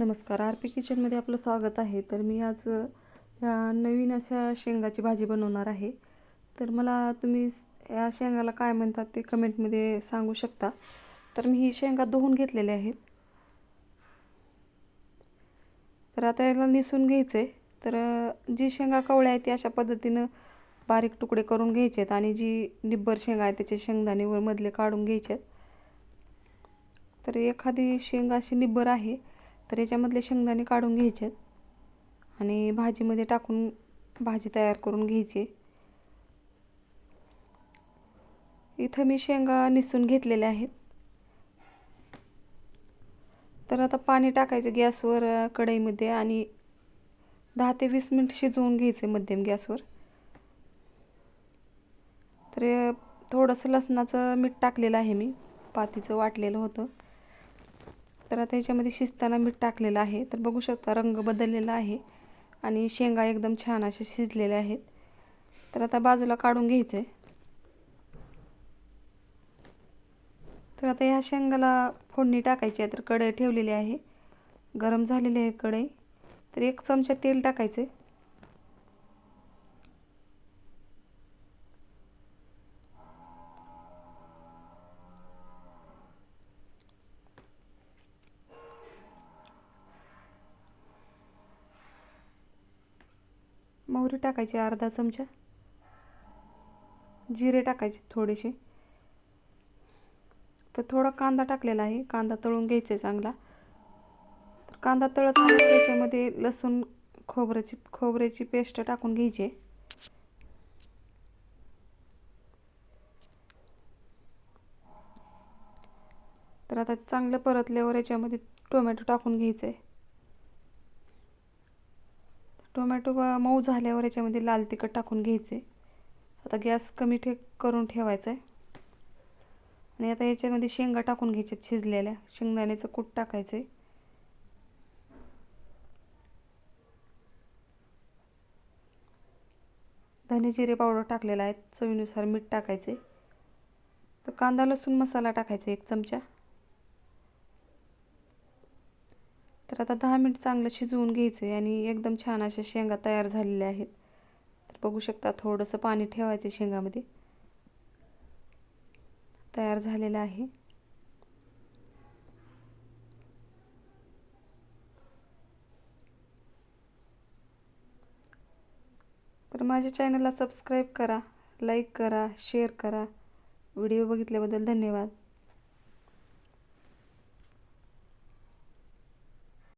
नमस्कार. R P किचनमध्ये आपलं स्वागत आहे. तर मी आज ह्या नवीन अशा शेंगाची भाजी बनवणार आहे. तर मला तुम्ही या शेंगाला काय म्हणतात ते कमेंटमध्ये सांगू शकता. तर मी ही शेंगा धुवून घेतलेल्या आहेत. तर आता याला निसून घ्यायचं आहे तर जी शेंगा कवळ्या आहेत ती अशा पद्धतीनं बारीक तुकडे करून घ्यायचे आहेत आणि जी निब्बर शेंगा आहे त्याचे शेंगदाणेवर मधले काढून घ्यायचे आहेत तर एखादी शेंगा अशी निब्बर आहे तर याच्यामधले शेंगदाणे काढून घ्यायचे आहेत आणि भाजीमध्ये टाकून भाजी तयार करून घ्यायची. इथं मी शेंगा निसून घेतलेल्या आहेत. तर आता पाणी टाकायचं गॅसवर कढईमध्ये आणि दहा ते वीस मिनिट शिजवून घ्यायचे मध्यम गॅसवर. तर थोडंसं लसणाचं मीठ टाकलेलं आहे मी पातीचं वाटलेलं होतं. तर आता ह्याच्यामध्ये शिजताना मीठ टाकलेलं आहे. तर बघू शकता रंग बदललेला आहे आणि शेंगा एकदम छान अशा शिजलेल्या आहेत. तर आता बाजूला काढून घ्यायचं आहे तर आता ह्या शेंगाला फोडणी टाकायची आहे तर कढई ठेवलेली आहे. गरम झालेली आहे कढई. तर एक चमचा तेल टाकायचं मोहरी टाकायची अर्धा चमचा. जिरे टाकायचे थोडेसे. तर थोडा कांदा टाकलेला आहे. कांदा तळून घ्यायचा आहे चांगला. तर कांदा तळत आला त्याच्यामध्ये लसूण खोबऱ्याची खोबऱ्याची पेस्ट टाकून घ्यायची. आहे. तर आता चांगलं परतल्यावर याच्यामध्ये टोमॅटो टाकून घ्यायचं आहे टोमॅटो मऊ झाल्यावर याच्यामध्ये लाल तिखट टाकून घ्यायचे. आता गॅस कमी ठे करून ठेवायचा आहे आणि आता याच्यामध्ये शेंगा टाकून घ्यायच्यात शिजलेल्या. शेंगदाण्याचं कूट टाकायचं आहे धने जिरे पावडर टाकलेला आहे. चवीनुसार मीठ टाकायचे तर कांदा लसूण मसाला टाकायचा एक चमचा. तर आता दहा मिनिट चांगलं शिजवून घ्यायचं आहे आणि एकदम छान अशा शेंगा तयार झालेल्या आहेत. तर बघू शकता थोडंसं पाणी ठेवायचं आहे शेंगामध्ये. तयार झालेलं आहे. तर माझ्या चॅनलला सबस्क्राईब करा लाईक करा शेअर करा. व्हिडिओ बघितल्याबद्दल धन्यवाद.